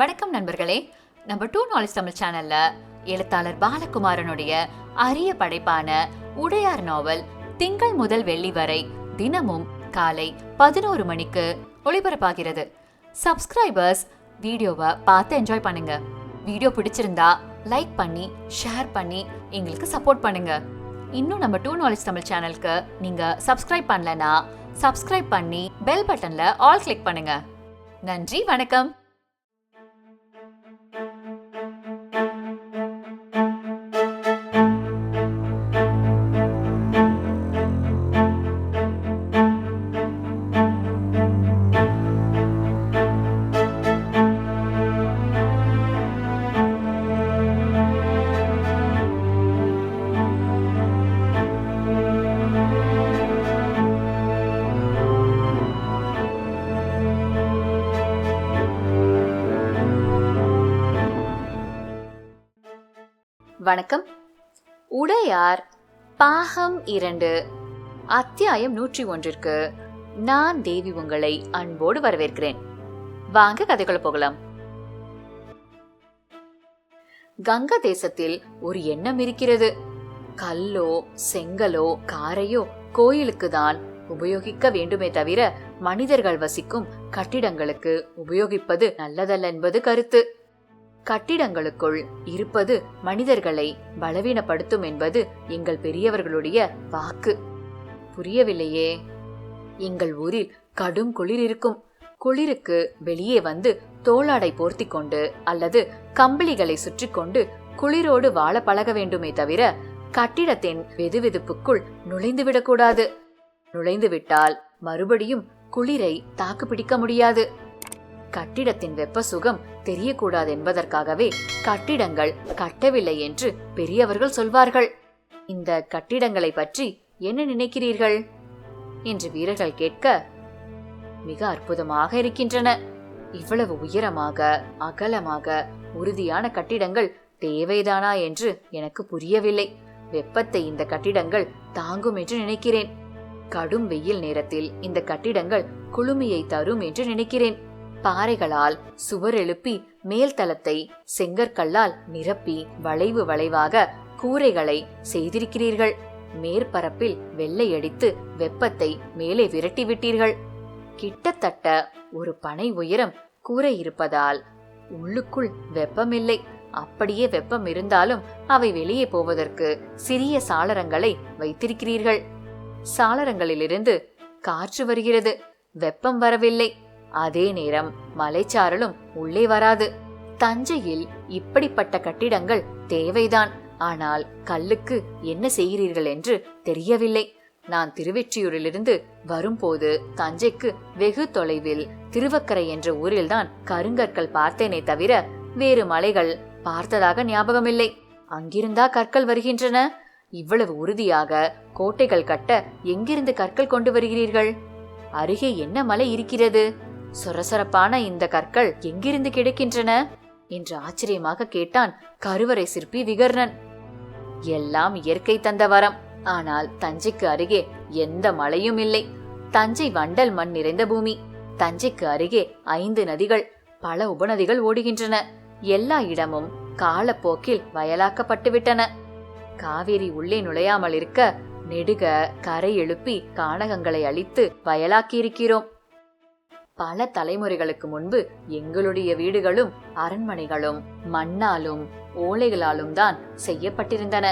வணக்கம் நண்பர்களே. நம்ம டூ நாலேஜ் தமிழ் சேனல்ல எழுத்தாளர் பாலகுமாரனுடைய அரிய படைப்பான உடையார் நாவல் திங்கள் முதல் வெள்ளி வரை தினமும் காலை பதினோரு மணிக்கு ஒளிபரப்பாகிறது. சப்ஸ்கிரைபர்ஸ் வீடியோவை பார்த்து என்ஜாய் பண்ணுங்க. வீடியோ பிடிச்சிருந்தா லைக் பண்ணி ஷேர் பண்ணி எங்களுக்கு சப்போர்ட் பண்ணுங்க. இன்னும் நம்ம டூ நாலேஜ் தமிழ் சேனலுக்கு நீங்க சப்ஸ்கிரைப் பண்ணலனா சப்ஸ்கிரைப் பண்ணி பெல் பட்டன்ல ஆல் கிளிக் பண்ணுங்க. நன்றி வணக்கம். வணக்கம். உடையார் பாகம் இரண்டு அத்தியாயம் நூற்றி ஒன்றிற்கு நான் தேவி உங்களை அன்போடு வரவேற்கிறேன். வாங்க கதைக்குள்ள போகலாம். கங்கா தேசத்தில் ஒரு எண்ணம் இருக்கிறது. கல்லோ செங்கலோ காரையோ கோயிலுக்கு தான் உபயோகிக்க வேண்டுமே தவிர மனிதர்கள் வசிக்கும் கட்டிடங்களுக்கு உபயோகிப்பது நல்லதல்ல என்பது கருத்து. கட்டிடங்களுக்குள் இருப்பது மனிதர்களை பலவீனப்படுத்தும் என்பது எங்கள் பெரியவர்களுடைய வாக்கு. புரியவில்லையே. எங்கள் ஊரில் கடும் குளிர் இருக்கும். குளிருக்கு வெளியே வந்து தோளாடை போர்த்தி கொண்டு அல்லது கம்பளிகளை சுற்றி கொண்டு குளிரோடு வாழ பழக வேண்டுமே தவிர கட்டிடத்தின் வெதுவெதுப்புக்குள் நுழைந்துவிடக்கூடாது நுழைந்துவிட்டால் மறுபடியும் குளிரை தாக்கு பிடிக்க முடியாது. கட்டிடத்தின் வெப்ப சுகம் தெரியக்கூடாது என்பதற்காகவே கட்டிடங்கள் கட்டவில்லை என்று பெரியவர்கள் சொல்வார்கள். இந்த கட்டிடங்களை பற்றி என்ன நினைக்கிறீர்கள்? என்று வீரர்கள் கேட்க மிக அற்புதமாக இருக்கின்றன. இவ்வளவு உயரமாக அகலமாக உறுதியான கட்டிடங்கள் தேவைதானா என்று எனக்கு புரியவில்லை. வெப்பத்தை இந்த கட்டிடங்கள் தாங்கும் என்று நினைக்கிறேன். கடும் வெயில் நேரத்தில் இந்த கட்டிடங்கள் குளுமையை தரும் என்று நினைக்கிறேன். பாறைகளால் சுவர் எழுப்பி மேல் தளத்தை செங்கற்கல்லால் நிரப்பி வளைவு வளைவாக கூரைகளை செய்திருக்கிறீர்கள். மேற்பரப்பில் வெள்ளை அடித்து வெப்பத்தை மேலே விரட்டி விட்டீர்கள் கிட்டத்தட்ட ஒரு பனை உயரம் கூரை இருப்பதால் உள்ளுக்குள் வெப்பமில்லை. அப்படியே வெப்பம் இருந்தாலும் அவை வெளியே போவதற்கு சிறிய சாளரங்களை வைத்திருக்கிறீர்கள். சாளரங்களிலிருந்து காற்று வருகிறது. வெப்பம் வரவில்லை. அதே நேரம் மலைச்சாரலும் உள்ளே வராது. தஞ்சையில் இப்படிப்பட்ட கட்டிடங்கள் தேவைதான். ஆனால் கல்லுக்கு என்ன செய்கிறீர்கள் என்று தெரியவில்லை. நான் திருவெற்றியூரிலிருந்து வரும்போது தஞ்சைக்கு வெகு தொலைவில் திருவக்கரை என்ற ஊரில்தான் கருங்கற்கள் பார்த்தேனே தவிர வேறு மலைகள் பார்த்ததாக ஞாபகமில்லை. அங்கிருந்தா கற்கள் வருகின்றன? இவ்வளவு உறுதியாக கோட்டைகள் கட்ட எங்கிருந்து கற்கள் கொண்டு வருகிறீர்கள்? அருகே என்ன மலை இருக்கிறது? சொரசொரப்பான இந்த கற்கள் எங்கிருந்து கிடைக்கின்றன? என்று ஆச்சரியமாக கேட்டான் கருவறை சிற்பி விகர்ணன். எல்லாம் இயற்கை தந்த வரம். ஆனால் தஞ்சைக்கு அருகே எந்த மலையும் இல்லை. தஞ்சை வண்டல் மண் நிறைந்த பூமி. தஞ்சைக்கு அருகே ஐந்து நதிகள் பல உபநதிகள் ஓடுகின்றன. எல்லா இடமும் காலப்போக்கில் வயலாக்கப்பட்டுவிட்டன. காவேரி உள்ளே நுழையாமல் இருக்க நெடுக கரை எழுப்பி கானகங்களை அழித்து வயலாக்கியிருக்கிறோம். பல தலைமுறைகளுக்கு முன்பு எங்களுடைய வீடுகளும் அரண்மனைகளும் மண்ணாலும் ஓலைகளாலும் தான் செய்யப்பட்டிருந்தன.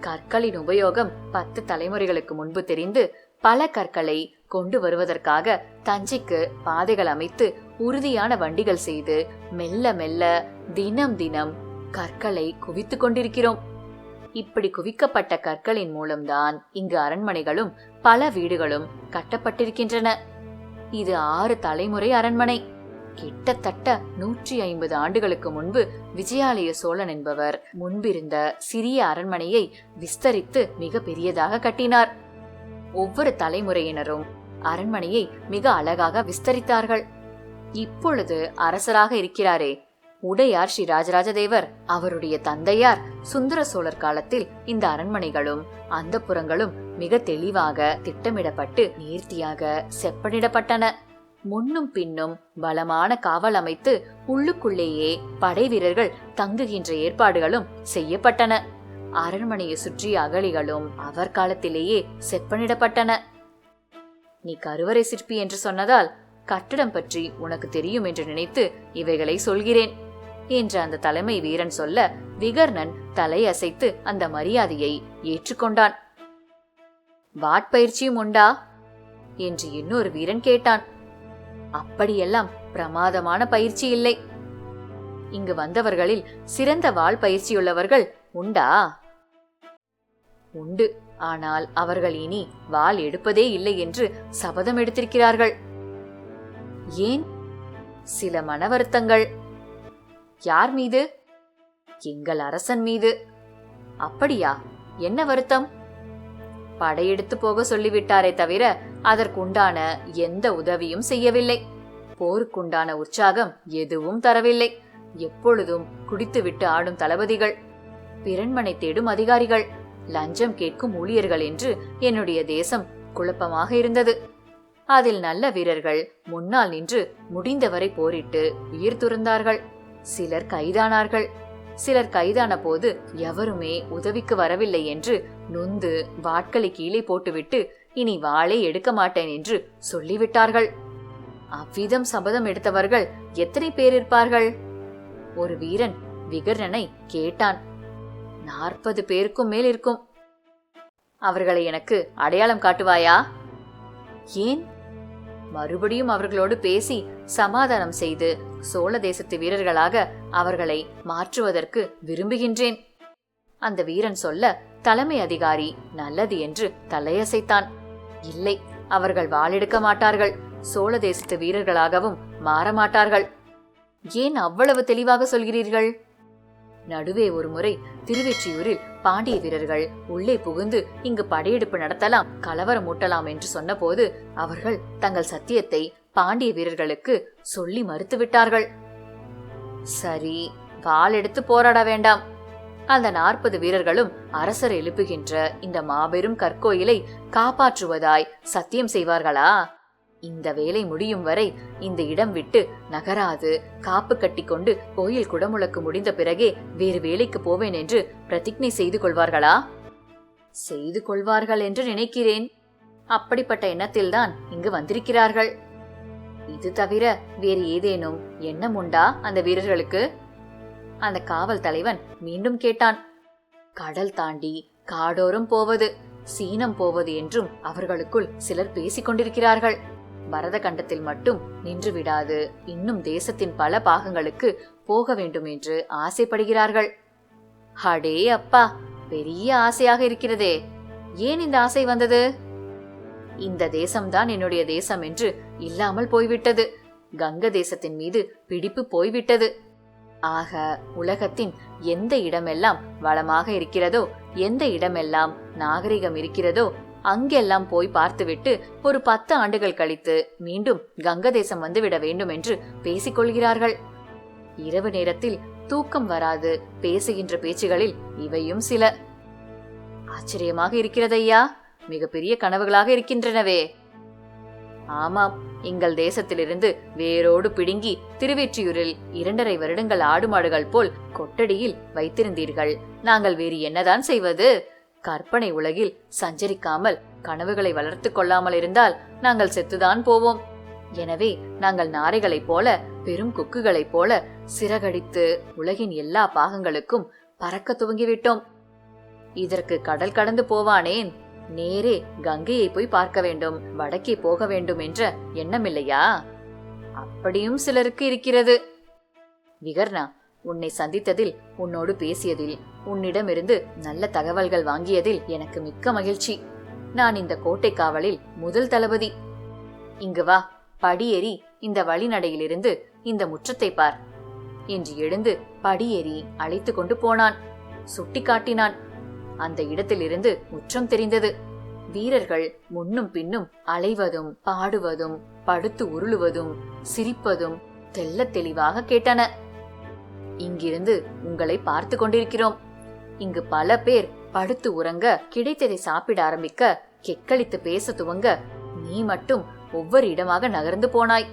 கற்களின் உபயோகம் பத்து தலைமுறைகளுக்கு முன்பு தெரிந்து பல கற்களை கொண்டு வருவதற்காக தஞ்சைக்கு பாதைகள் அமைத்து உறுதியான வண்டிகள் செய்து மெல்ல மெல்ல தினம் தினம் கற்களை குவித்து கொண்டிருக்கிறோம். இப்படி குவிக்கப்பட்ட கற்களின் மூலம்தான் இங்கு அரண்மனைகளும் பல வீடுகளும் கட்டப்பட்டிருக்கின்றன. இது ஆறு தலைமுறை அரண்மனை. கிட்டத்தட்ட நூற்றி ஐம்பது ஆண்டுகளுக்கு முன்பு விஜயாலய சோழன் என்பவர் முன்பிருந்த சிறிய அரண்மனையை விஸ்தரித்து மிக பெரியதாக கட்டினார். ஒவ்வொரு தலைமுறையினரும் அரண்மனையை மிக அழகாக விஸ்தரித்தார்கள். இப்பொழுது அரசராக இருக்கிறாரே. உடையார் ஸ்ரீ ராஜராஜ தேவர் அவருடைய தந்தையார் சுந்தர சோழர் காலத்தில் இந்த அரண்மனைகளும் அந்த புறங்களும் மிக தெளிவாக திட்டமிடப்பட்டு நேர்த்தியாக செப்பனிடப்பட்டன. முன்னும் பின்னும் பலமான காவல் அமைத்து உள்ளுக்குள்ளேயே படை வீரர்கள் தங்குகின்ற ஏற்பாடுகளும் செய்யப்பட்டன. அரண்மனையை சுற்றிய அகழிகளும் அவர் காலத்திலேயே செப்பனிடப்பட்டன. நீ கருவறை சிற்பி என்று சொன்னதால் கட்டடம் பற்றி உனக்கு தெரியும் என்று நினைத்து இவைகளை சொல்கிறேன். என்று அந்த தலைமை வீரன் சொல்ல விகர்ணன் தலையசைத்து அந்த மரியாதையை ஏற்றுக்கொண்டான். வாட்பயிற்சியும் உண்டா? என்று இன்னொரு வீரன் கேட்டான். அப்படியெல்லாம் பிரமாதமான பயிற்சி இல்லை. இங்கு வந்தவர்களில் சிறந்த வாள் பயிற்சியுள்ளவர்கள் உண்டா? உண்டு. ஆனால் அவர்கள் இனி வாள் எடுப்பதே இல்லை என்று சபதம் எடுத்திருக்கிறார்கள். ஏன்? சில மன வருத்தங்கள் யார் மீது? எங்கள் அரசன் மீது. அப்படியா? என்ன வருத்தம்? படையெடுத்து போக சொல்லிவிட்டாரே தவிர அதற்குண்டான எந்த உதவியும் செய்யவில்லை. போருக்குண்டான உற்சாகம் எதுவும் தரவில்லை. எப்பொழுதும் குடித்துவிட்டு ஆடும் தளபதிகள் பிறன்மனை தேடும் அதிகாரிகள் லஞ்சம் கேட்கும் ஊழியர்கள் என்று என்னுடைய தேசம் குழப்பமாக இருந்தது. அதில் நல்ல வீரர்கள் முன்னால் நின்று முடிந்தவரை போரிட்டு உயிர் துறந்தார்கள். சிலர் கைதானார்கள். சிலர் கைதான போது எவருமே உதவிக்கு வரவில்லை என்று நொந்து வாட்களை கீழே போட்டுவிட்டு இனி வாளை எடுக்க மாட்டேன் என்று சொல்லிவிட்டார்கள். அவ்விதம் சபதம் எடுத்தவர்கள் எத்தனை பேர் இருப்பார்கள்? ஒரு வீரன் விகர்ணனை கேட்டான். நாற்பது பேருக்கும் மேல் இருக்கும். அவர்களை எனக்கு அடையாளம் காட்டுவாயா? ஏன்? மறுபடியும் அவர்களோடு பேசி சமாதானம் செய்து சோழ தேசத்து வீரர்களாக அவர்களை மாற்றுவதற்கு விரும்புகின்றேன். அந்த வீரன் சொல்ல தலைமை அதிகாரி நல்லது என்று தலையசைத்தான். இல்லை அவர்கள் வாளெடுக்க மாட்டார்கள். சோழ தேசத்து வீரர்களாகவும் மாறமாட்டார்கள். ஏன் அவ்வளவு தெளிவாக சொல்கிறீர்கள்? நடுவே ஒரு முறை திருவெற்றியூரில் பாண்டிய வீரர்கள் உள்ளே புகுந்து இங்கு படையெடுப்பு நடத்தலாம் கலவரம் மூட்டலாம் என்று சொன்னபோது அவர்கள் தங்கள் சத்தியத்தை பாண்டிய வீரர்களுக்கு சொல்லி மறுத்துவிட்டார்கள். சரி வாள் எடுத்து போராட வேண்டாம். அந்த நாற்பது வீரர்களும் அரசர் எழுப்புகின்ற இந்த மாபெரும் கற்கோயிலை காப்பாற்றுவதாய் சத்தியம் செய்வார்களா? இந்த வேலை முடியும் வரை இந்த இடம் விட்டு நகராது. காப்பு கட்டிக்கொண்டு கோயில் குடமுழக்கு முடிந்த பிறகே வேறு வேலைக்கு போவேன் என்று பிரதிஜை செய்து கொள்வார்களா? செய்து கொள்வார்கள் என்று நினைக்கிறேன். அப்படிப்பட்ட எண்ணத்தில்தான் இங்கு வந்திருக்கிறார்கள். இது தவிர வேறு ஏதேனும் எண்ணம் உண்டா அந்த வீரர்களுக்கு? அந்த காவல் தலைவன் மீண்டும் கேட்டான். கடல் தாண்டி காடோரம் போவது சீனம் போவது என்றும் அவர்களுக்குள் சிலர் பேசிக் கொண்டிருக்கிறார்கள். பரத கண்டத்தில் மட்டும் நின்று விடாது இன்னும் தேசத்தின் பல பாகங்களுக்கு போக வேண்டும் என்று ஆசைப்படுகிறார்கள். அடே அப்பா பெரிய ஆசையாக இருக்கிறதே. ஏன் இந்த ஆசை வந்தது? இந்த தேசம்தான் என்னுடைய தேசம் என்று இல்லாமல் போய்விட்டது. கங்க தேசத்தின் மீது பிடிப்பு போய்விட்டது. ஆக உலகத்தின் எந்த இடமெல்லாம் வளமாக இருக்கிறதோ எந்த இடமெல்லாம் நாகரிகம் இருக்கிறதோ அங்கெல்லாம் போய் பார்த்துவிட்டு ஒரு பத்து ஆண்டுகள் கழித்து மீண்டும் கங்க தேசம் வந்துவிட வேண்டும் என்று பேசிக் கொள்கிறார்கள். இரவு நேரத்தில் தூக்கம் வராது பேசுகின்ற பேச்சுகளில் இவையும் சில. ஆச்சரியமாக இருக்கிறதையா மிகப்பெரிய கனவுகளாக இருக்கின்றனவே. ஆமாம் எங்கள் தேசத்திலிருந்து வேரோடு பிடுங்கி திருவெற்றியூரில் இரண்டரை வருடங்கள் ஆடு மாடுகள் போல் கொட்டடியில் வைத்திருந்தீர்கள். நாங்கள் வேறு என்னதான் செய்வது? கற்பனை உலகில் சஞ்சரிக்காமல் கனவுகளை வளர்த்துக் கொள்ளாமல் இருந்தால் நாங்கள் செத்துதான் போவோம். எனவே நாங்கள் நாரைகளைப் போல பெரும் கொக்குகளைப் போல சிறகடித்து உலகின் எல்லா பாகங்களுக்கும் பறக்க துவங்கிவிட்டோம். இதற்கு கடல் கடந்து போவானேன். நேரே கங்கையை போய் பார்க்க வேண்டும் வடக்கே போக வேண்டும் என்ற எண்ணமில்லையா அப்படியும் சிலருக்கு இருக்கிறது. விகர்ணா உன்னை சந்தித்ததில் உன்னோடு பேசியதில் உன்னிடமிருந்து நல்ல தகவல்கள் வாங்கியதில் எனக்கு மிக்க மகிழ்ச்சி. நான் இந்த கோட்டை காவலில் முதல் தளபதி. இங்கு வா படியேறி இந்த வழிநடையிலிருந்து இந்த முற்றத்தை பார். என்று எழுந்து படியேறி அழைத்து கொண்டு போனான். சுட்டி காட்டினான் அந்த இடத்திலிருந்து முற்றம் தெரிந்தது. வீரர்கள் முன்னும் பின்னும் அலைவதும் பாடுவதும் படுத்து உருளுவதும் சிரிப்பதும் தெள்ளத் தெளிவாக கேட்டன. இங்கிருந்து உங்களை பார்த்து கொண்டிருக்கிறோம். இங்கு பல பேர் படுத்து உறங்க கிடைத்ததை சாப்பிட ஆரம்பிக்க கெக்களித்து பேச துவங்க நீ மட்டும் ஒவ்வொரு இடமாக நகர்ந்து போனாய்.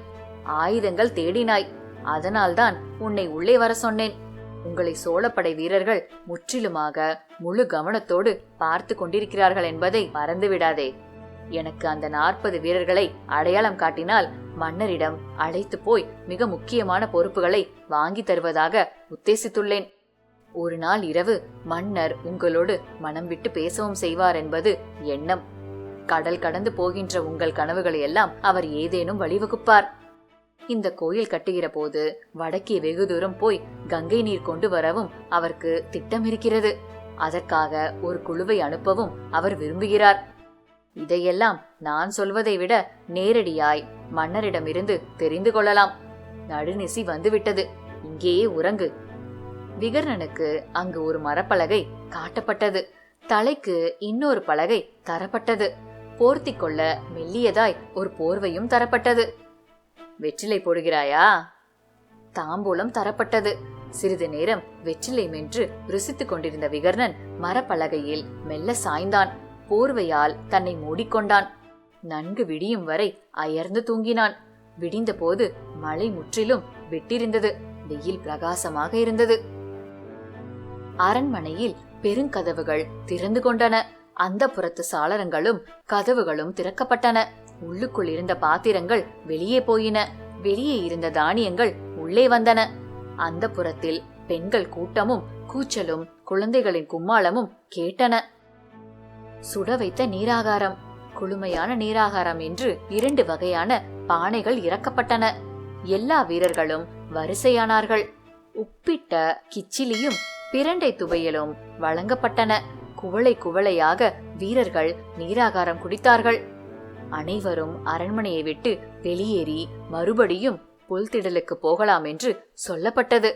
ஆயுதங்கள் தேடினாய். அதனால்தான் உன்னை உள்ளே வர சொன்னேன். உங்களை சோழப்படை வீரர்கள் முற்றிலுமாக முழு கவனத்தோடு பார்த்து கொண்டிருக்கிறார்கள் என்பதை மறந்துவிடாதே. எனக்கு அந்த நாற்பது வீரர்களை அடையாளம் காட்டினால் மன்னரிடம் அழைத்து போய் மிக முக்கியமான பொறுப்புகளை வாங்கி தருவதாக உத்தேசித்துள்ளேன். ஒரு நாள் இரவு மன்னர் உங்களோடு மனம் விட்டு பேசவும் செய்வார் என்பது எண்ணம். கடல் கடந்து போகின்ற உங்கள் கனவுகளை எல்லாம் அவர் ஏதேனும் வழிவகுப்பார். இந்த கோயில் கட்டுகிற போது வடக்கே வெகு தூரம் போய் கங்கை நீர் கொண்டு வரவும் அவருக்கு திட்டம் இருக்கிறது அதற்காக ஒரு குழுவை அனுப்பவும் அவர் விரும்புகிறார். இதையெல்லாம் நான் சொல்வதை விட நேரடியாய் மன்னரிடமிருந்து தெரிந்து கொள்ளலாம். நடுநிசி வந்துவிட்டது. இங்கேயே உறங்கு. விகர்ணனுக்கு அங்கு ஒரு மரப்பலகை காட்டப்பட்டது. தலைக்கு இன்னொரு பலகை தரப்பட்டது. போர்த்திக் கொள்ள மெல்லியதாய் ஒரு போர்வையும் தரப்பட்டது. வெற்றிலை போடுகிறாயா? தாம்பூலம் தரப்பட்டது. சிறிது நேரம் வெற்றிலை மென்று ருசித்துக் கொண்டிருந்த விகர்ணன் மரப்பலகையில் மெல்ல சாய்ந்தான். போர்வையால் தன்னை மூடிக்கொண்டான். நன்கு விடியும் வரை அயர்ந்து தூங்கினான். விடிந்தபோது மழை முற்றிலும் விட்டிருந்தது. வெயில் பிரகாசமாக இருந்தது. அரண்மனையில் பெருங்கதவுகள் திறந்து கொண்டன. அந்த புறத்து சாளரங்களும் கதவுகளும் திறக்கப்பட்டன. உள்ளுக்குள் இருந்த பாத்திரங்கள் வெளியே போயின. வெளியே இருந்த தானியங்கள் உள்ளே வந்தன. அந்த புறத்தில் பெண்கள் கூட்டமும் கூச்சலும் குழந்தைகளின் கும்மாளமும் கேட்டன. சுட வைத்த நீராகாரம் குளுமையான நீராகாரம் என்று இரண்டு வகையான பானைகள் இறக்கப்பட்டன. எல்லா வீரர்களும் வரிசையானார்கள். உப்பிட்ட கிச்சிலியும் பிரண்டை துவையலும் வழங்கப்பட்டன. குவளை குவளையாக வீரர்கள் நீராகாரம் குடித்தார்கள். அனைவரும் அரண்மனையை விட்டு வெளியேறி மறுபடியும் புல்திடலுக்கு போகலாம் என்று சொல்லப்பட்டது.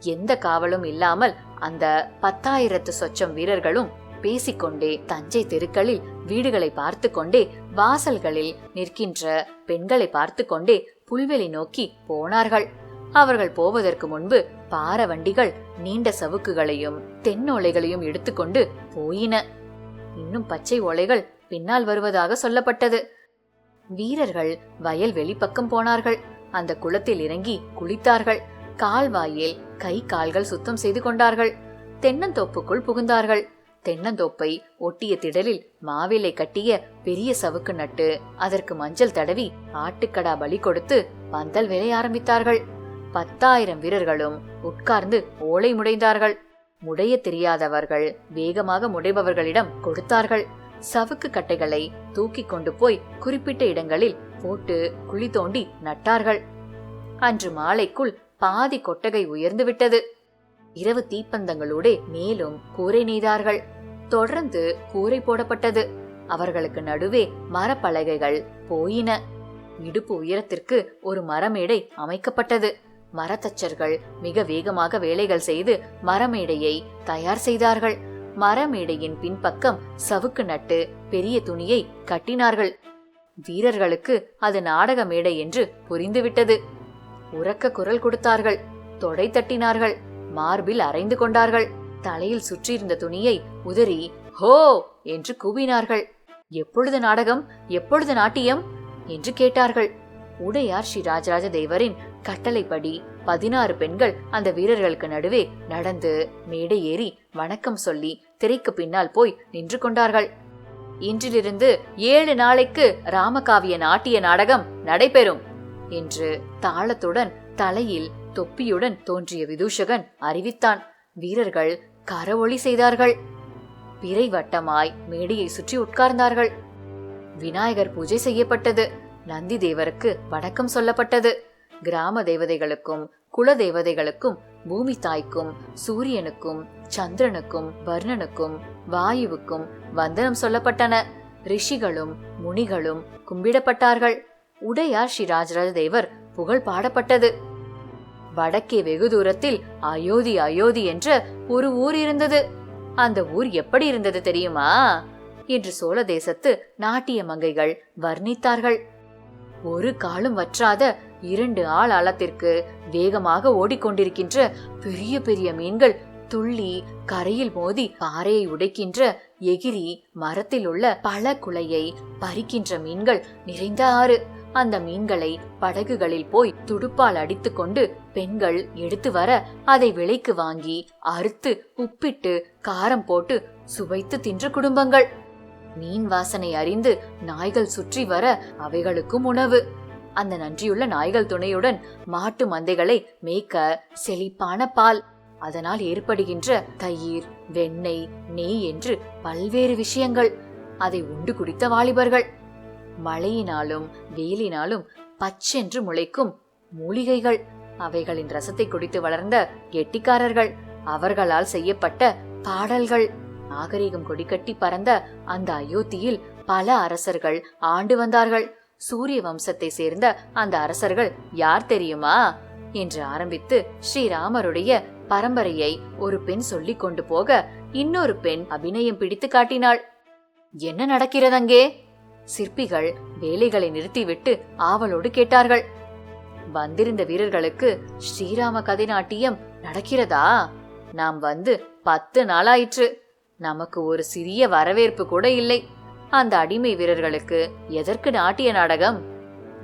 எந்த காவலும் இல்லாமல் அந்த பத்தாயிரத்து சொச்சம் வீரர்களும் பேசிக்கொண்டே தஞ்சை தெருக்களில் வீடுகளை பார்த்து கொண்டே வாசல்களில் நிற்கின்ற பெண்களை பார்த்து கொண்டே புல்வெளி நோக்கி போனார்கள். அவர்கள் போவதற்கு முன்பு பார வண்டிகள் நீண்ட சவுக்குகளையும் தென்னோலைகளையும் எடுத்துக்கொண்டு போயின. இன்னும் பச்சை ஓலைகள் பின்னால் வருவதாக சொல்லப்பட்டது. வீரர்கள் வயல் வெளிப்பக்கம் போனார்கள். அந்த குளத்தில் இறங்கி குளித்தார்கள். கால்வாயில் கை கால்கள் சுத்தம் செய்து கொண்டார்கள். தென்னந்தோப்புக்குள் புகுந்தார்கள். தென்னந்தோப்பை ஒட்டிய திடலில் மாவிலை கட்டிய பெரிய சவுக்கு நட்டு அதற்கு மஞ்சள் தடவி ஆட்டுக்கடா பலி கொடுத்து பந்தல் விலை ஆரம்பித்தார்கள். பத்தாயிரம் வீரர்களும் உட்கார்ந்து ஓலை முடைந்தார்கள். முடைய தெரியாதவர்கள் வேகமாக முடைபவர்களிடம் கொடுத்தார்கள். சவுக்கு கட்டைகளை தூக்கி கொண்டு போய் குறிப்பிட்ட இடங்களில் போட்டு குழி தோண்டி நட்டார்கள். அன்று மாலைக்குள் பாதி கொட்டகை உயர்ந்து விட்டது. இரவு தீப்பந்தங்களோடு மேலும் கூரை நெய்தார்கள். தொடர்ந்து கூரை போடப்பட்டது. அவர்களுக்கு நடுவே மரப்பலகைகள் போயின. இடுப்பு உயரத்திற்கு ஒரு மரமேடை அமைக்கப்பட்டது. மரத்தச்சர்கள் மிக வேகமாக வேலைகள் செய்து மரமேடையை தயார் செய்தார்கள். மரமேடையின் பின்பக்கம் சவுக்கு நட்டு பெரிய துணியை கட்டினார்கள். வீரர்களுக்கு அது நாடக மேடை என்று புரிந்துவிட்டது. உறக்க குரல் கொடுத்தார்கள். தொடை தட்டினார்கள். மார்பில் அரைந்து கொண்டார்கள். தலையில் சுற்றியிருந்த துணியை உதறி ஹோ! என்று கூவினார்கள். எப்பொழுது நாடகம்? எப்பொழுது நாட்டியம்? என்று கேட்டார்கள். உடையார் ஸ்ரீ ராஜராஜ தேவரின் கட்டளைப்படி பதினாறு பெண்கள் அந்த வீரர்களுக்கு நடுவே நடந்து மேடை ஏறி வணக்கம் சொல்லி திரைக்கு பின்னால் போய் நின்று கொண்டார்கள். இன்றிலிருந்து ஏழு நாளைக்கு ராமகாவிய நாட்டிய நாடகம் நடைபெறும் என்று தாளத்துடன் தலையில் தொப்பியுடன் தோன்றிய விதூஷகன் அறிவித்தான். வீரர்கள் கரவொளி செய்தார்கள். பிறை வட்டமாய் மேடையை சுற்றி உட்கார்ந்தார்கள். விநாயகர் பூஜை செய்யப்பட்டது. நந்தி தேவருக்கு வணக்கம் சொல்லப்பட்டது. கிராம தேவதைகளுக்கும் குல தேவதைகளுக்கும் பூமி தாய்க்கும் சூரியனுக்கும் சந்திரனுக்கும் வர்ணனுக்கும் வாயுவுக்கும் வந்தனம் சொல்லப்பட்டன. ரிஷிகளும் முனிகளும் கும்பிடப்பட்டார்கள். உடையார் ஸ்ரீ ராஜராஜ தேவர் புகழ் பாடப்பட்டது. வடக்கே வெகு தூரத்தில் அயோத்தி அயோத்தி என்ற ஒரு ஊர் இருந்தது. அந்த ஊர் எப்படி இருந்தது தெரியுமா? என்று சோழ தேசத்து நாட்டிய மங்கைகள் வர்ணித்தார்கள். ஒரு காலும் வற்றாத இரண்டு ஆள் ஆழத்திற்கு வேகமாக ஓடிக்கொண்டிருக்கின்ற பெரிய பெரிய மீன்கள் துள்ளி கரையில் மோதி பாறையை உடைக்கின்ற எகிரி மரத்தில் உள்ள பல குலையை பறிக்கின்ற மீன்கள் நிறைந்த ஆறு. அந்த மீன்களை படகுகளில் போய் துடுப்பால் அடித்துக்கொண்டு பெண்கள் எடுத்து வர அதை விலைக்கு வாங்கி அறுத்து உப்பிட்டு காரம் போட்டு சுவைத்து தின்ற குடும்பங்கள். மீன் வாசனை அறிந்து நாய்கள் சுற்றி வர அவைகளுக்கும் உணவு. அந்த நன்றியுள்ள நாய்கள் துணையுடன் மாட்டு மந்தைகளை மேய்க்க செழிப்பான பால். அதனால் ஏற்படுகின்ற தயிர் வெண்ணெய் நெய் என்று பல்வேறு விஷயங்கள். அதை உண்டு குடித்த வாலிபர்கள். மழையினாலும் வெயிலினாலும் பச்சென்று முளைக்கும் மூலிகைகள். அவைகளின் ரசத்தை குடித்து வளர்ந்த கெட்டிக்காரர்கள். அவர்களால் செய்யப்பட்ட பாடல்கள். நாகரிகம் கொடிக்கட்டி பறந்த அந்த அயோத்தியில் பல அரசர்கள் ஆண்டு வந்தார்கள். சூரிய வம்சத்தை சேர்ந்த அந்த அரசர்கள் யார் தெரியுமா? என்று ஆரம்பித்து ஸ்ரீராமருடைய பரம்பரையை ஒரு பெண் சொல்லிக் கொண்டு போக இன்னொரு பெண் அபிநயம் பிடித்து காட்டினாள். என்ன நடக்கிறதங்கே சிற்பிகள் வேலைகளை நிறுத்திவிட்டு ஆவலோடு கேட்டார்கள். வந்திருந்த வீரர்களுக்கு ஸ்ரீராம கதை நாட்டியம் நடக்கிறதா? நாம் வந்து பத்து நாளாயிற்று. நமக்கு ஒரு சிறிய வரவேற்பு கூட இல்லை. அந்த அடிமை வீரர்களுக்கு எதற்கு நாட்டிய நாடகம்?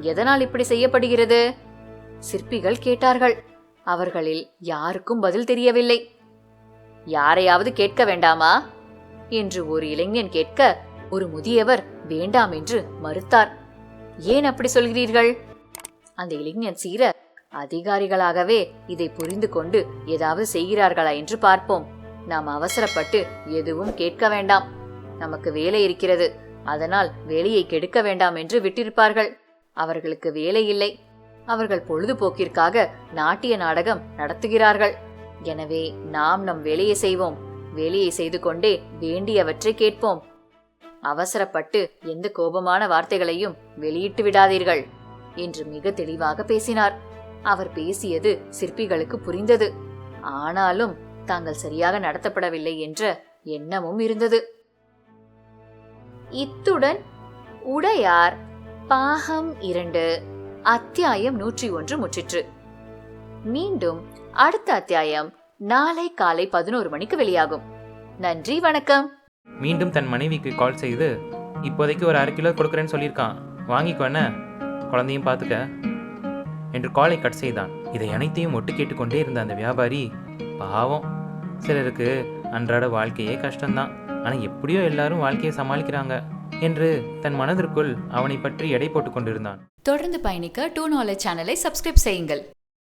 எதனால் இப்படி செய்யப்படுகிறது? சிற்பிகள் கேட்டார்கள். அவர்களில் யாருக்கும் பதில் தெரியவில்லை. யாரையாவது கேட்க வேண்டாமா? என்று ஒரு இளைஞன் கேட்க ஒரு முதியவர் வேண்டாம் என்று மறுத்தார். ஏன் அப்படி சொல்கிறீர்கள்? அந்த இளைஞன் சீர அதிகாரிகளாகவே இதை புரிந்து கொண்டு ஏதாவது செய்கிறார்களா என்று பார்ப்போம். நாம் அவசரப்பட்டு எதுவும் கேட்க வேண்டாம். நமக்கு வேலை இருக்கிறது. அதனால் வேலையை கெடுக்க வேண்டாம் என்று விட்டிருப்பார்கள். அவர்களுக்கு வேலை இல்லை. அவர்கள் பொழுதுபோக்கிற்காக நாட்டிய நாடகம் நடத்துகிறார்கள். எனவே நாம் நம் வேலையை செய்வோம். வேலையை செய்து கொண்டே வேண்டியவற்றை கேட்போம். அவசரப்பட்டு எந்த கோபமான வார்த்தைகளையும் வெளியிட்டு விடாதீர்கள் என்று மிக தெளிவாக பேசினார். அவர் பேசியது சிற்பிகளுக்கு புரிந்தது. ஆனாலும் தாங்கள் சரியாக நடத்தப்படவில்லை என்ற எண்ணமும் இருந்தது. இத்துடன் உடையார் பாகம் இரண்டு அத்தியாயம் நூற்றி ஒன்று முற்றிற்று. மீண்டும் அடுத்த அத்தியாயம் நாளை காலை பதினோரு மணிக்கு வெளியாகும். நன்றி வணக்கம். மீண்டும் தன் மனைவிக்கு கால் செய்து இப்போதைக்கு ஒரு அரை கிலோ கொடுக்குறேன்னு சொல்லியிருக்கான். வாங்கிக்கோன குழந்தையும் பார்த்துக்க. என்று காலை கட் செய்தான். இதை அனைத்தையும் ஒட்டு கேட்டுக்கொண்டே இருந்த அந்த வியாபாரி பாவம். சிலருக்கு அன்றாட வாழ்க்கையே கஷ்டம்தான். ஆனால் எப்படியோ எல்லாரும் வாழ்க்கையை சமாளிக்கிறாங்க என்று தன் மனதிற்குள் அவனை பற்றி எடை போட்டு கொண்டிருந்தான். தொடர்ந்து பயணிக்க டூ நாலேஜ் சேனலை சப்ஸ்கிரைப் செய்யுங்கள்.